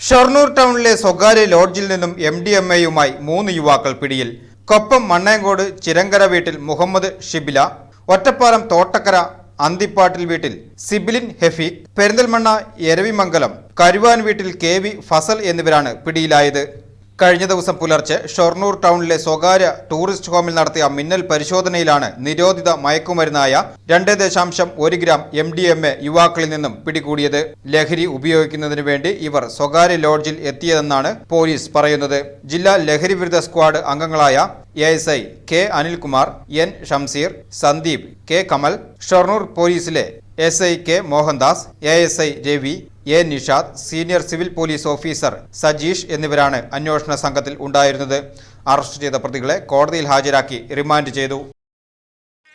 ഷൊർണൂർ ടൗണിലെ സ്വകാര്യ ലോഡ്ജിൽ നിന്നും എം ഡി എം എയുമായി മൂന്ന് യുവാക്കൾ പിടിയിൽ. കൊപ്പം മണ്ണേങ്കോട് ചിരങ്കര വീട്ടിൽ മുഹമ്മദ് ഷിബില ഒറ്റപ്പാലം തോട്ടക്കര അന്തിപ്പാട്ടിൽ വീട്ടിൽ സിബിലിൻ ഹെഫീഖ് പെരിന്തൽമണ്ണ എരവിമംഗലം കരുവാൻ വീട്ടിൽ കെ വി ഫസൽ എന്നിവരാണ് പിടിയിലായത്. കഴിഞ്ഞ ദിവസം പുലർച്ചെ ഷൊർണൂർ ടൗണിലെ സ്വകാര്യ ടൂറിസ്റ്റ് ഹോമിൽ നടത്തിയ മിന്നൽ പരിശോധനയിലാണ് നിരോധിത മയക്കുമരുന്നായ രണ്ട് ദശാംശം ഒരു gram M D M A യുവാക്കളിൽ നിന്നും പിടികൂടിയത്. ലഹരി ഉപയോഗിക്കുന്നതിനു വേണ്ടി ഇവർ സ്വകാര്യ ലോഡ്ജിൽ എത്തിയതെന്നാണ് പോലീസ് പറയുന്നത്. ജില്ലാ ലഹരി വിരുദ്ധ സ്ക്വാഡ് അംഗങ്ങളായ A S I K Anilkumar N Shamseer Sandeep K Kamal Shoranur പോലീസിലെ S I K Mohandas A S I Ravi A Nishad senior civil police officer Sajeesh എന്നിവരാണ് അന്വേഷണ സംഘത്തിൽ ഉണ്ടായിരുന്നത്. അറസ്റ്റ് ചെയ്ത പ്രതികളെ കോടതിയിൽ ഹാജരാക്കി റിമാൻഡ് ചെയ്തു.